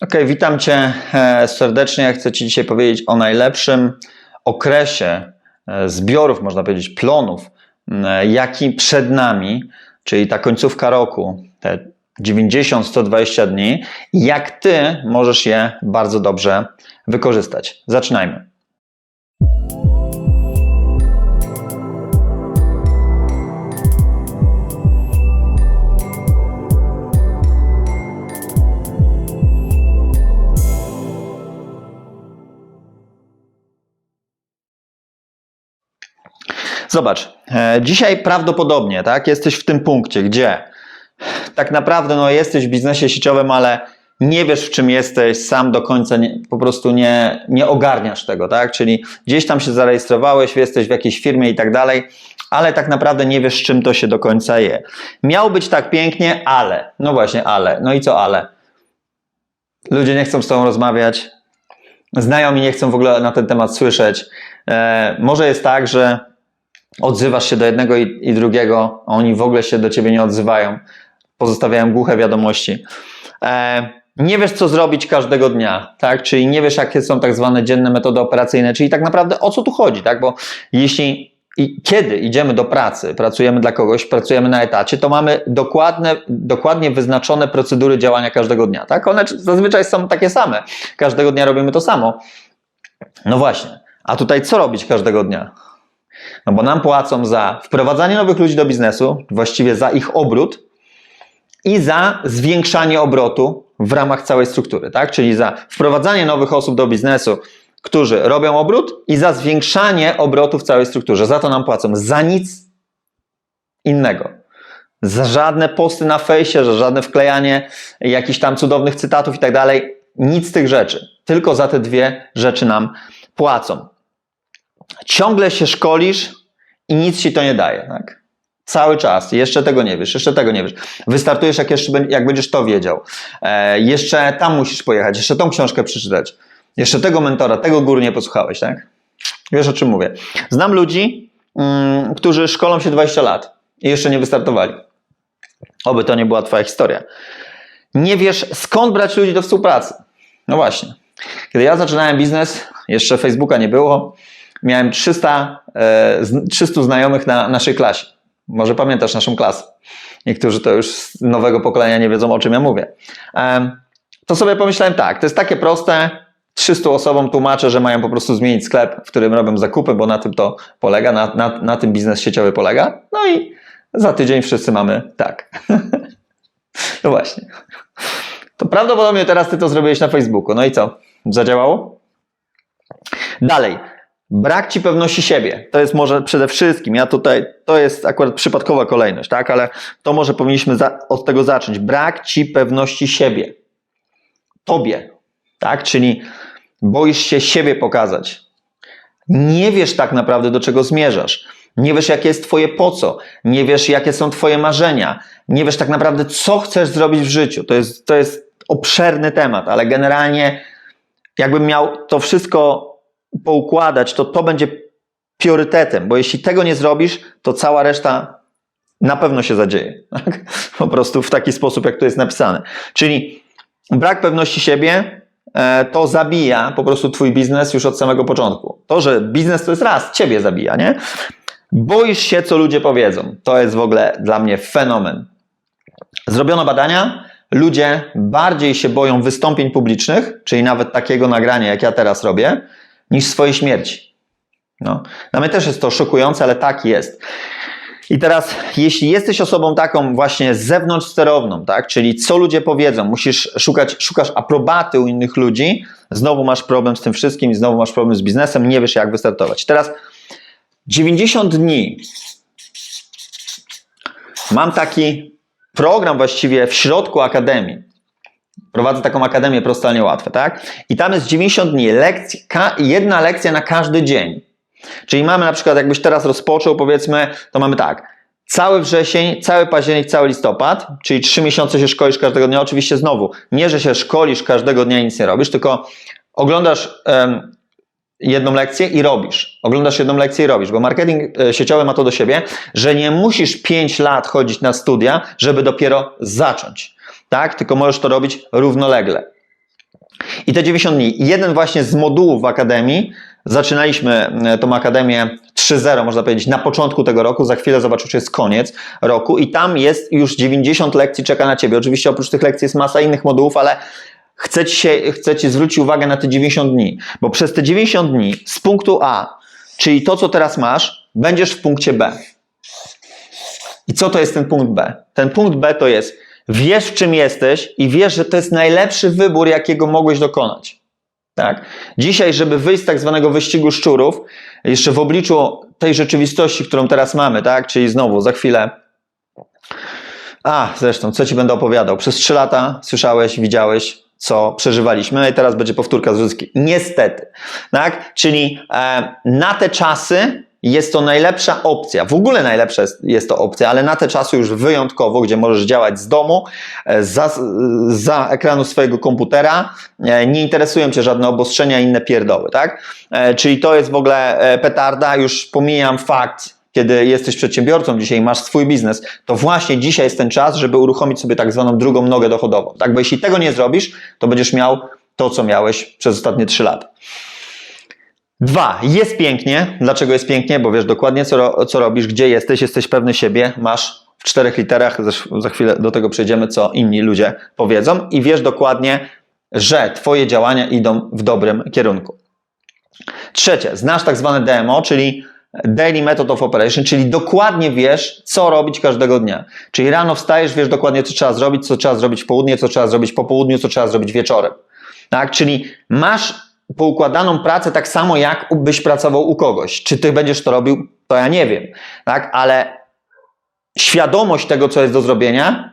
Ok, witam Cię e, serdecznie. Chcę Ci dzisiaj powiedzieć o najlepszym okresie e, zbiorów, można powiedzieć, plonów, e, jaki przed nami, czyli ta końcówka roku, te 90-120 dni, jak Ty możesz je bardzo dobrze wykorzystać. Zaczynajmy. Zobacz, e, dzisiaj prawdopodobnie tak, jesteś w tym punkcie, gdzie tak naprawdę no, jesteś w biznesie sieciowym, ale nie wiesz w czym jesteś, sam do końca nie, po prostu nie, nie ogarniasz tego, tak? Czyli gdzieś tam się zarejestrowałeś, jesteś w jakiejś firmie i tak dalej, ale tak naprawdę nie wiesz czym to się do końca je. Miał być tak pięknie, ale, no właśnie, ale, no i co ale? Ludzie nie chcą z tobą rozmawiać, znajomi nie chcą w ogóle na ten temat słyszeć. E, może jest tak, że odzywasz się do jednego i, i drugiego, a oni w ogóle się do ciebie nie odzywają, pozostawiają głuche wiadomości. E, nie wiesz, co zrobić każdego dnia, tak? Czyli nie wiesz, jakie są tak zwane dzienne metody operacyjne, czyli tak naprawdę o co tu chodzi, tak? Bo jeśli i kiedy idziemy do pracy, pracujemy dla kogoś, pracujemy na etacie, to mamy dokładne, dokładnie wyznaczone procedury działania każdego dnia, tak? One zazwyczaj są takie same. Każdego dnia robimy to samo. No właśnie. A tutaj co robić każdego dnia? No bo nam płacą za wprowadzanie nowych ludzi do biznesu, właściwie za ich obrót i za zwiększanie obrotu w ramach całej struktury, tak? Czyli za wprowadzanie nowych osób do biznesu, którzy robią obrót i za zwiększanie obrotu w całej strukturze. Za to nam płacą. Za nic innego. Za żadne posty na fejsie, za żadne wklejanie jakichś tam cudownych cytatów i tak dalej. Nic z tych rzeczy. Tylko za te dwie rzeczy nam płacą ciągle się szkolisz i nic ci to nie daje, tak? Cały czas. Jeszcze tego nie wiesz, jeszcze tego nie wiesz. Wystartujesz, jak, jeszcze, jak będziesz to wiedział. E, jeszcze tam musisz pojechać, jeszcze tą książkę przeczytać. Jeszcze tego mentora, tego góry nie posłuchałeś, tak? Wiesz o czym mówię. Znam ludzi, mm, którzy szkolą się 20 lat i jeszcze nie wystartowali. Oby to nie była Twoja historia. Nie wiesz, skąd brać ludzi do współpracy. No właśnie. Kiedy ja zaczynałem biznes, jeszcze Facebooka nie było, miałem 300, 300 znajomych na naszej klasie. Może pamiętasz naszą klasę. Niektórzy to już z nowego pokolenia nie wiedzą, o czym ja mówię. To sobie pomyślałem tak, to jest takie proste, 300 osobom tłumaczę, że mają po prostu zmienić sklep, w którym robią zakupy, bo na tym to polega, na, na, na tym biznes sieciowy polega. No i za tydzień wszyscy mamy tak. no właśnie. To prawdopodobnie teraz ty to zrobiłeś na Facebooku. No i co? Zadziałało? Dalej. Brak ci pewności siebie. To jest może przede wszystkim, ja tutaj, to jest akurat przypadkowa kolejność, tak, ale to może powinniśmy za, od tego zacząć. Brak ci pewności siebie. Tobie, tak, czyli boisz się siebie pokazać. Nie wiesz tak naprawdę, do czego zmierzasz. Nie wiesz, jakie jest Twoje po co. Nie wiesz, jakie są Twoje marzenia. Nie wiesz tak naprawdę, co chcesz zrobić w życiu. To jest, to jest obszerny temat, ale generalnie, jakbym miał to wszystko poukładać, to to będzie priorytetem, bo jeśli tego nie zrobisz, to cała reszta na pewno się zadzieje. Tak? Po prostu w taki sposób, jak to jest napisane. Czyli brak pewności siebie e, to zabija po prostu twój biznes już od samego początku. To, że biznes to jest raz, ciebie zabija, nie? Boisz się, co ludzie powiedzą. To jest w ogóle dla mnie fenomen. Zrobiono badania, ludzie bardziej się boją wystąpień publicznych, czyli nawet takiego nagrania, jak ja teraz robię, niż swojej śmierci. No. Dla mnie też jest to szokujące, ale tak jest. I teraz, jeśli jesteś osobą taką właśnie z zewnątrz sterowną, tak, czyli co ludzie powiedzą, musisz szukać, szukasz aprobaty u innych ludzi, znowu masz problem z tym wszystkim, znowu masz problem z biznesem, nie wiesz jak wystartować. Teraz 90 dni. Mam taki program właściwie w środku akademii. Prowadzę taką akademię prosto, ale niełatwe, tak? I tam jest 90 dni, lekcji, jedna lekcja na każdy dzień. Czyli mamy na przykład, jakbyś teraz rozpoczął, powiedzmy, to mamy tak. Cały wrzesień, cały październik, cały listopad, czyli trzy miesiące się szkolisz każdego dnia. Oczywiście znowu, nie, że się szkolisz każdego dnia i nic nie robisz, tylko oglądasz um, jedną lekcję i robisz. Oglądasz jedną lekcję i robisz, bo marketing e, sieciowy ma to do siebie, że nie musisz 5 lat chodzić na studia, żeby dopiero zacząć tak? Tylko możesz to robić równolegle. I te 90 dni, jeden właśnie z modułów w Akademii, zaczynaliśmy e, tą Akademię 3.0, można powiedzieć, na początku tego roku, za chwilę zobaczysz, jest koniec roku i tam jest już 90 lekcji czeka na Ciebie. Oczywiście oprócz tych lekcji jest masa innych modułów, ale chcę Ci, się, chcę ci zwrócić uwagę na te 90 dni, bo przez te 90 dni z punktu A, czyli to, co teraz masz, będziesz w punkcie B. I co to jest ten punkt B? Ten punkt B to jest wiesz, w czym jesteś i wiesz, że to jest najlepszy wybór, jakiego mogłeś dokonać. Tak? Dzisiaj, żeby wyjść z tak zwanego wyścigu szczurów, jeszcze w obliczu tej rzeczywistości, którą teraz mamy, tak? czyli znowu za chwilę. A, zresztą, co ci będę opowiadał? Przez trzy lata słyszałeś, widziałeś, co przeżywaliśmy, no i teraz będzie powtórka z. Niestety. Tak? Czyli e, na te czasy jest to najlepsza opcja. W ogóle najlepsza jest, to opcja, ale na te czasy już wyjątkowo, gdzie możesz działać z domu, e, za, za ekranu swojego komputera, e, nie interesują cię żadne obostrzenia inne pierdoły, tak? E, czyli to jest w ogóle petarda, już pomijam fakt, kiedy jesteś przedsiębiorcą dzisiaj masz swój biznes, to właśnie dzisiaj jest ten czas, żeby uruchomić sobie tak zwaną drugą nogę dochodową. Tak, bo jeśli tego nie zrobisz, to będziesz miał to, co miałeś przez ostatnie 3 lata. Dwa, jest pięknie. Dlaczego jest pięknie? Bo wiesz dokładnie, co, co robisz, gdzie jesteś, jesteś pewny siebie, masz w czterech literach, za chwilę do tego przejdziemy, co inni ludzie powiedzą, i wiesz dokładnie, że Twoje działania idą w dobrym kierunku. Trzecie, znasz tak zwane DMO, czyli Daily Method of Operation, czyli dokładnie wiesz, co robić każdego dnia. Czyli rano wstajesz, wiesz dokładnie, co trzeba zrobić, co trzeba zrobić w południe, co trzeba zrobić po południu, co trzeba zrobić wieczorem. Tak? Czyli masz poukładaną pracę tak samo, jak byś pracował u kogoś. Czy ty będziesz to robił, to ja nie wiem. Tak? Ale świadomość tego, co jest do zrobienia,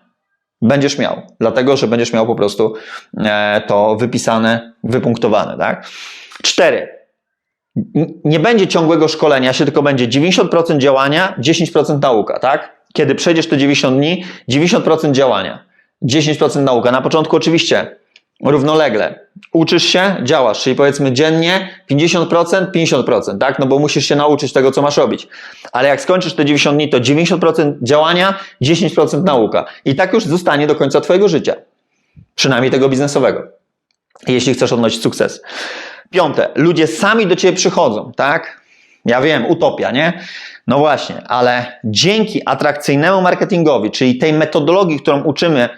będziesz miał. Dlatego, że będziesz miał po prostu e, to wypisane, wypunktowane. Tak? Cztery nie będzie ciągłego szkolenia się, tylko będzie 90% działania, 10% nauka, tak? Kiedy przejdziesz te 90 dni, 90% działania, 10% nauka. Na początku oczywiście równolegle. Uczysz się, działasz, czyli powiedzmy dziennie 50%, 50%, tak? No bo musisz się nauczyć tego, co masz robić. Ale jak skończysz te 90 dni, to 90% działania, 10% nauka. I tak już zostanie do końca Twojego życia. Przynajmniej tego biznesowego. Jeśli chcesz odnosić sukces. Piąte, ludzie sami do ciebie przychodzą, tak? Ja wiem, utopia, nie? No właśnie, ale dzięki atrakcyjnemu marketingowi, czyli tej metodologii, którą uczymy,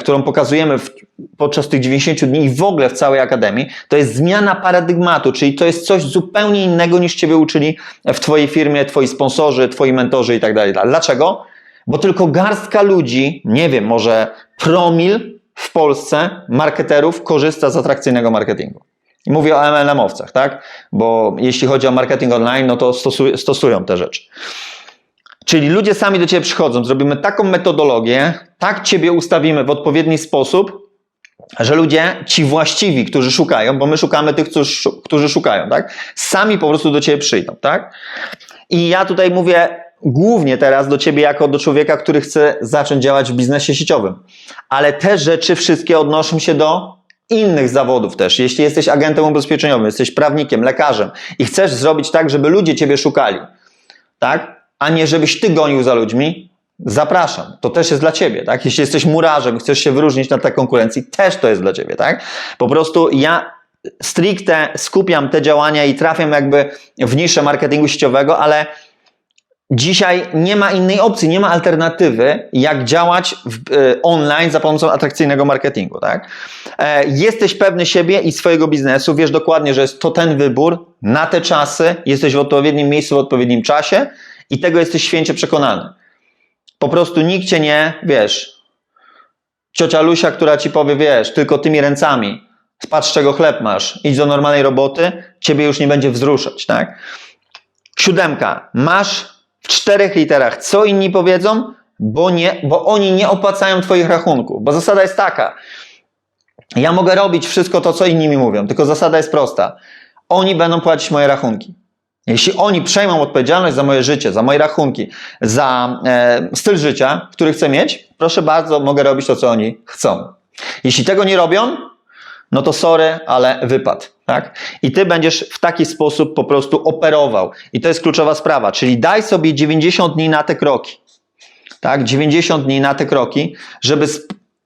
którą pokazujemy w, podczas tych 90 dni i w ogóle w całej akademii, to jest zmiana paradygmatu, czyli to jest coś zupełnie innego niż ciebie uczyli w twojej firmie, twoi sponsorzy, twoi mentorzy i tak dalej. Dlaczego? Bo tylko garstka ludzi, nie wiem, może promil w Polsce marketerów korzysta z atrakcyjnego marketingu. I mówię o MLM-owcach, tak? Bo jeśli chodzi o marketing online, no to stosuj, stosują te rzeczy. Czyli ludzie sami do Ciebie przychodzą, zrobimy taką metodologię, tak Ciebie ustawimy w odpowiedni sposób, że ludzie, ci właściwi, którzy szukają, bo my szukamy tych, którzy szukają, tak? Sami po prostu do Ciebie przyjdą, tak? I ja tutaj mówię głównie teraz do Ciebie jako do człowieka, który chce zacząć działać w biznesie sieciowym. Ale te rzeczy wszystkie odnoszą się do innych zawodów też. Jeśli jesteś agentem ubezpieczeniowym, jesteś prawnikiem, lekarzem i chcesz zrobić tak, żeby ludzie ciebie szukali, tak? A nie żebyś ty gonił za ludźmi, zapraszam. To też jest dla ciebie, tak? Jeśli jesteś murarzem i chcesz się wyróżnić na tej konkurencji, też to jest dla ciebie, tak? Po prostu ja stricte skupiam te działania i trafiam jakby w niszę marketingu sieciowego, ale Dzisiaj nie ma innej opcji, nie ma alternatywy, jak działać w, y, online za pomocą atrakcyjnego marketingu. Tak? E, jesteś pewny siebie i swojego biznesu, wiesz dokładnie, że jest to ten wybór na te czasy, jesteś w odpowiednim miejscu w odpowiednim czasie i tego jesteś święcie przekonany. Po prostu nikt cię nie, wiesz, ciocia Lusia, która ci powie, wiesz, tylko tymi ręcami, patrz czego chleb masz, idź do normalnej roboty, ciebie już nie będzie wzruszać. Tak? Siódemka, masz w czterech literach, co inni powiedzą, bo, nie, bo oni nie opłacają Twoich rachunków. Bo zasada jest taka. Ja mogę robić wszystko to, co inni mi mówią, tylko zasada jest prosta. Oni będą płacić moje rachunki. Jeśli oni przejmą odpowiedzialność za moje życie, za moje rachunki, za e, styl życia, który chcę mieć, proszę bardzo, mogę robić to, co oni chcą. Jeśli tego nie robią, no to sorry, ale wypad. Tak? I ty będziesz w taki sposób po prostu operował. I to jest kluczowa sprawa, czyli daj sobie 90 dni na te kroki. Tak? 90 dni na te kroki, żeby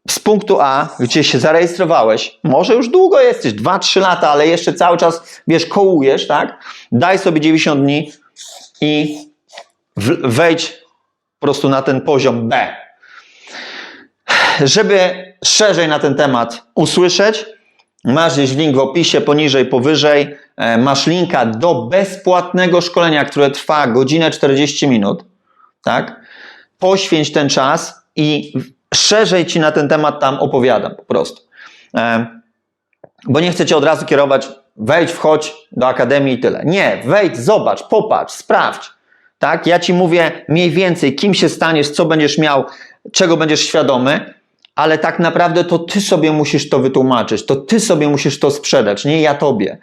z punktu A, gdzie się zarejestrowałeś, może już długo jesteś, 2-3 lata, ale jeszcze cały czas, wiesz, kołujesz, tak? Daj sobie 90 dni i wejdź po prostu na ten poziom B. Żeby szerzej na ten temat usłyszeć, masz gdzieś link w opisie, poniżej, powyżej. E, Masz linka do bezpłatnego szkolenia, które trwa godzinę 40 minut. Tak? Poświęć ten czas i szerzej ci na ten temat tam opowiadam po prostu. Bo nie chcę cię od razu kierować, wejdź, wchodź do akademii i tyle. Nie, wejdź, zobacz, popatrz, sprawdź. Tak? Ja ci mówię mniej więcej, kim się staniesz, co będziesz miał, czego będziesz świadomy, ale tak naprawdę to ty sobie musisz to wytłumaczyć, to ty sobie musisz to sprzedać, nie ja tobie.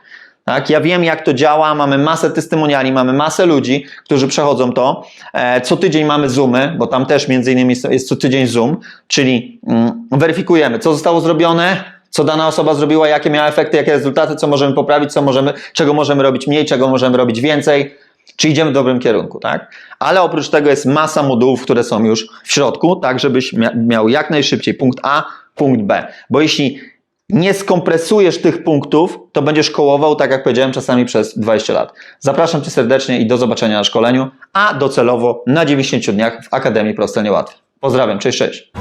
Tak? Ja wiem, jak to działa, mamy masę testymoniali, mamy masę ludzi, którzy przechodzą to. E, co tydzień mamy Zoomy, bo tam też między innymi jest- co tydzień Zoom, czyli mm, weryfikujemy, co zostało zrobione, co dana osoba zrobiła, jakie miała efekty, jakie rezultaty, co możemy poprawić, co możemy, czego możemy robić mniej, czego możemy robić więcej, czy idziemy w dobrym kierunku, tak? Ale oprócz tego jest masa modułów, które są już w środku, tak żebyś mia- miał jak najszybciej punkt A, punkt B. Bo jeśli nie skompresujesz tych punktów, to będziesz kołował, tak jak powiedziałem, czasami przez 20 lat. Zapraszam Cię serdecznie i do zobaczenia na szkoleniu, a docelowo na 90 dniach w Akademii Proste Niełatwe. Pozdrawiam, cześć, cześć.